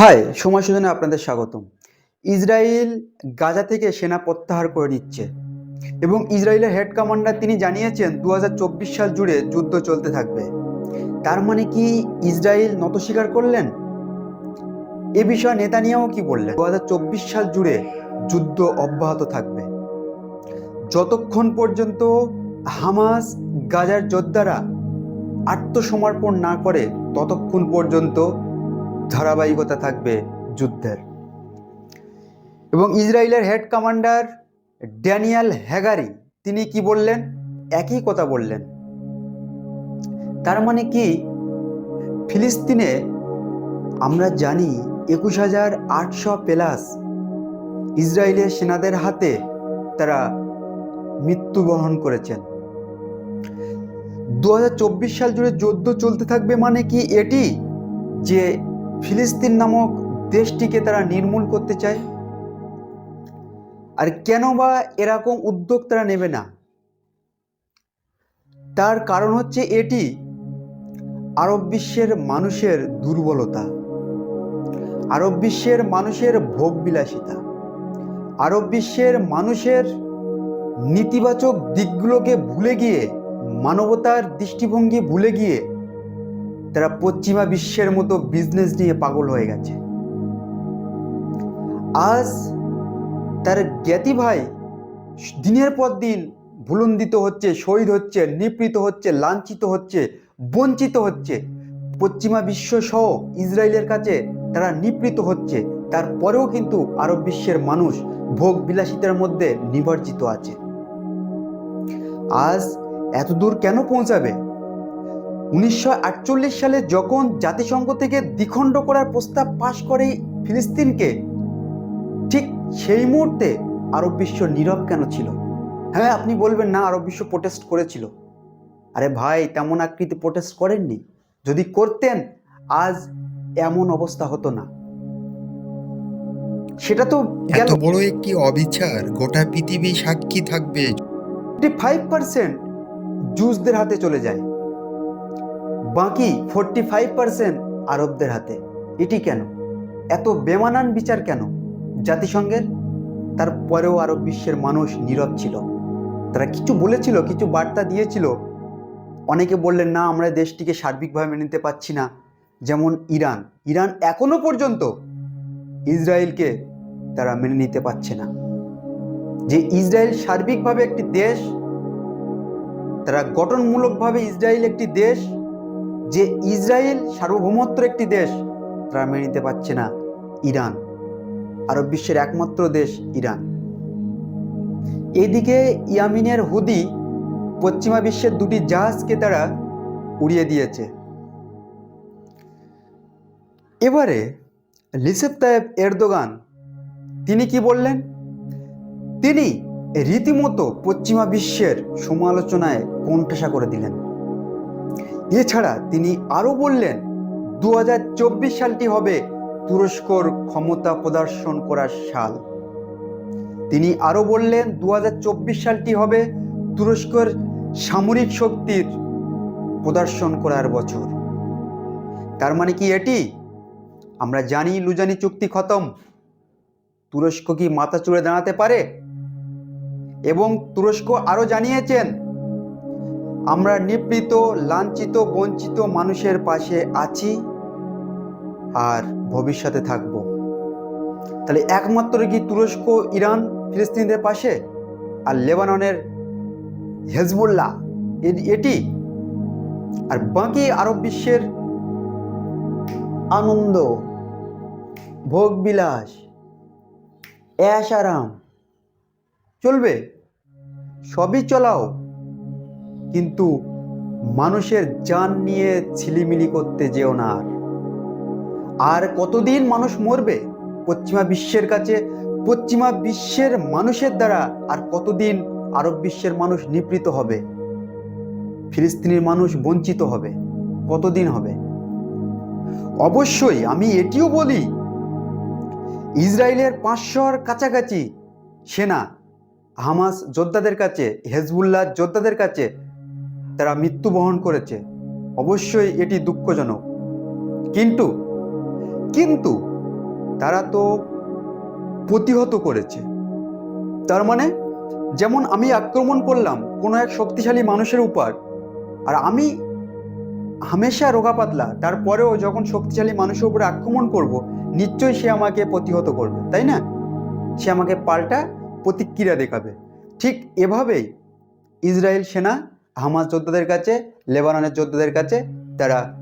High, সময় সুজনে আপনাদের স্বাগতম। ইসরায়েল গাজা থেকে সেনা প্রত্যাহার করে নিচ্ছে এবং ইসরায়েলের হেড কমান্ডার তিনি জানিয়েছেন দু হাজার চব্বিশ সাল জুড়ে যুদ্ধ চলতে থাকবে। তার মানে কি ইসরায়েল নত স্বীকার করলেন? এ বিষয়ে নেতানিয়াও কি বললেন? দু হাজার চব্বিশ সাল জুড়ে যুদ্ধ অব্যাহত থাকবে। যতক্ষণ পর্যন্ত হামাস গাজার যোদ্ধারা আত্মসমর্পণ না করে, ততক্ষণ পর্যন্ত ধারাবাহিকতা থাকবে যুদ্ধের। এবং ইসরায়েলের হেড কমান্ডার ড্যানিয়াল হ্যাগারি, তিনি কি বললেন? একই কথা বললেন। তার মানে কি? ফিলিস্তিনে আমরা জানি একুশ হাজার আটশো প্লাস ইসরায়েলের সেনাদের হাতে তারা মৃত্যুবরণ করেছেন। দু হাজার চব্বিশ সাল জুড়ে যুদ্ধ চলতে থাকবে মানে কি এটি? যে ফিলিস্তিন নামক দেশটিকে তারা নির্মূল করতে চায়? আর কেন বা এরকম উদ্যোগ তারা নেবে না? তার কারণ হচ্ছে এটি আরব বিশ্বের মানুষের দুর্বলতা, আরব বিশ্বের মানুষের ভোগ বিলাসিতা আরব বিশ্বের মানুষের নেতিবাচক দিকগুলোকে ভুলে গিয়ে, মানবতার দৃষ্টিভঙ্গি ভুলে গিয়ে তারা পশ্চিমা বিশ্বের মতো বিজনেস নিয়ে পাগল হয়ে গেছে। আজ তার জ্ঞাতি ভাই দিনের পর দিন ভুলন্দিত হচ্ছে, শহীদ হচ্ছে, নিপীড়িত হচ্ছে, লাঞ্ছিত হচ্ছে, বঞ্চিত হচ্ছে। পশ্চিমা বিশ্ব সহ ইসরায়েলের কাছে তারা নিপীড়িত হচ্ছে। তারপরেও কিন্তু আরব বিশ্বের মানুষ ভোগ বিলাসিতার মধ্যে নিবর্জিত আছে। আজ এত দূর কেন পৌঁছাবে? উনিশশো আটচল্লিশ সালে যখন জাতিসংঘ থেকে দ্বিখণ্ড করার প্রস্তাব পাশ করে ফিলিস্তিনকে ঠিক সেই মুহূর্তে আরব বিশ্ব নীরব কেন ছিল? হ্যাঁ আপনি বলবেন না আরব বিশ্ব প্রোটেস্ট করেছিল। আরে ভাই তেমন আকৃতি প্রোটেস্ট করেননি। যদি করতেন আজ এমন অবস্থা হতো না। সেটা তো এত বড় একটি অবিচার গোটা পৃথিবী সাক্ষী থাকবে। ফাইভ পার্সেন্ট জুসদের হাতে চলে যায়। বাকি ফোরটি ফাইভ পার্সেন্ট আরবদের হাতে। এটি কেন? এত বেমানান বিচার কেন? জাতিসংঘের? তারপরেও আরব বিশ্বের মানুষ নীরব ছিল। তারা কিছু বলেছিল, কিছু বার্তা দিয়েছিল। অনেকে বললেন, না, আমরা দেশটিকে সার্বিকভাবে মেনে নিতে পারছি না। যেমন ইরান। ইরান এখনও পর্যন্ত ইসরায়েলকে তারা মেনে নিতে পারছে না। যে ইসরায়েল সার্বিকভাবে একটি দেশ, তারা গঠনমূলকভাবে ইসরায়েল একটি দেশ যে ইসরায়েল সার্বভৌমত্বের একটি দেশ, তারা মেনে নিতে পারছে না, ইরান। আরব বিশ্বের একমাত্র দেশ, ইরান। এদিকে ইয়ামিনের হুদি পশ্চিমা বিশ্বের দুটি জাহাজকে তারা উড়িয়ে দিয়েছে। এবারে লিসেপ তায়েব এরদোগান, তিনি কি বললেন? তিনি রীতিমতো পশ্চিমা বিশ্বের সমালোচনায় কোণঠাসা করে দিলেন। এছাড়া তিনি আরও বললেন দু হাজার চব্বিশ সালটি হবে তুরস্কর ক্ষমতা প্রদর্শন করার সাল। তিনি আরও বললেন দু হাজার চব্বিশ সালটি হবে তুরস্কর সামরিক শক্তির প্রদর্শন করার বছর। তার মানে কি এটি? আমরা জানি লুজানি চুক্তি খতম। তুরস্ক কি মাথা চুড়ে দাঁড়াতে পারে? এবং তুরস্ক আরও জানিয়েছেন আমরা নিপীড়িত লাঞ্ছিত, বঞ্চিত মানুষের পাশে আছি আর ভবিষ্যতে থাকব। তাহলে একমাত্র কি তুরস্ক, ইরান, ফিলিস্তিনদের পাশে আর লেবাননের হেজবুল্লাহ? এটি? আর বাকি আরব বিশ্বের আনন্দ, ভোগবিলাস, অ্যাশ আরাম, চলবে? সবই চলাও। কিন্তু মানুষের যান নিয়ে ছিলিমিলি করতে যেও না আর। আর কতদিন মানুষ মরবে? পশ্চিমা বিশ্বের কাছে, পশ্চিমা বিশ্বের মানুষের দ্বারা আর কতদিন আরব বিশ্বের মানুষ নিপৃত হবে? ফিলিস্তিনের মানুষ বঞ্চিত হবে। কতদিন হবে? অবশ্যই আমি এটিও বলি, ইসরায়েলের পাঁচশোর কাছাকাছি সেনা, হামাস যোদ্ধাদের কাছে, হেজবুল্লাহ যোদ্ধাদের কাছে তারা মৃত্যু বহন করেছে, অবশ্যই এটি দুঃখজনক। কিন্তু কিন্তু তারা তো প্রতিহত করেছে। তার মানে যেমন আমি আক্রমণ করলাম কোনো এক শক্তিশালী মানুষের উপর, আর আমি হামেশা রোগা পাতলা, তারপরেও যখন শক্তিশালী মানুষের উপরে আক্রমণ করব, নিশ্চয়ই সে আমাকে প্রতিহত করবে, তাই না? সে আমাকে পাল্টা প্রতিক্রিয়া দেখাবে। ঠিক এভাবেই ইসরায়েল সেনা হামাস যোদ্ধাদের কাছে, লেবাননের যোদ্ধাদের কাছে তারা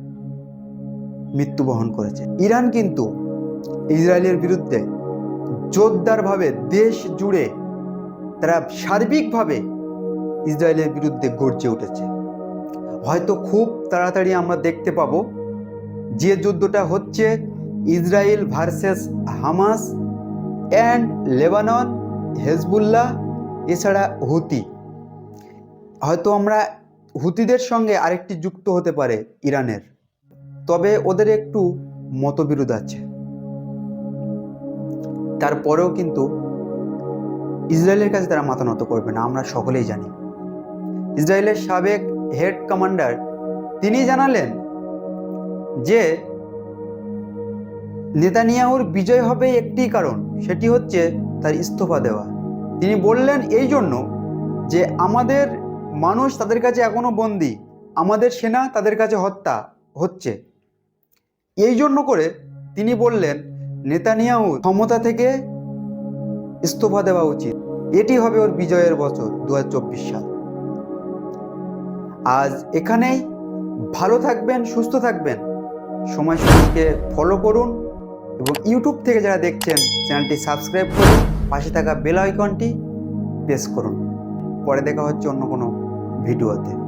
মৃত্যুবরণ করেছে। ইরান কিন্তু ইসরায়েলের বিরুদ্ধে জোরদারভাবে দেশ জুড়ে তারা সার্বিকভাবে ইসরায়েলের বিরুদ্ধে গর্জে উঠেছে। হয়তো খুব তাড়াতাড়ি আমরা দেখতে পাবো যে যুদ্ধটা হচ্ছে Israel versus Hamas and Lebanon, Hezbollah, এছাড়া হুতি। হয়তো আমরা হুতিদের সঙ্গে আরেকটি যুক্ত হতে পারে ইরানের। তবে ওদের একটু মতবিরোধ আছে। তারপরেও কিন্তু ইসরায়েলের কাছে তারা মাথা নত করবে না, আমরা সকলেই জানি। ইসরায়েলের সাবেক হেড কমান্ডার, তিনি জানালেন যে নেতানিয়াহুর বিজয় হবে একটি কারণ, সেটি হচ্ছে তার ইস্তফা দেওয়া। তিনি বললেন এই জন্য যে আমাদের মানুষ তাদের কাছে এখনও বন্দি। আমাদের সেনা তাদের কাছে হত্যা হচ্ছে। এই জন্য করে তিনি বললেন, নেতানিয়াহু ক্ষমতা থেকে ইস্তফা দেওয়া উচিত। এটি হবে ওর বিজয়ের বছর দু হাজার চব্বিশ সাল। আজ এখানেই ভালো থাকবেন, সুস্থ থাকবেন। সময় সময়কে ফলো করুন এবং ইউটিউব থেকে যারা দেখছেন, চ্যানেলটি সাবস্ক্রাইব করুন, পাশে থাকা বেল আইকনটি প্রেস করুন। পরে দেখা হচ্ছে অন্য কোনো ভিডিওতে।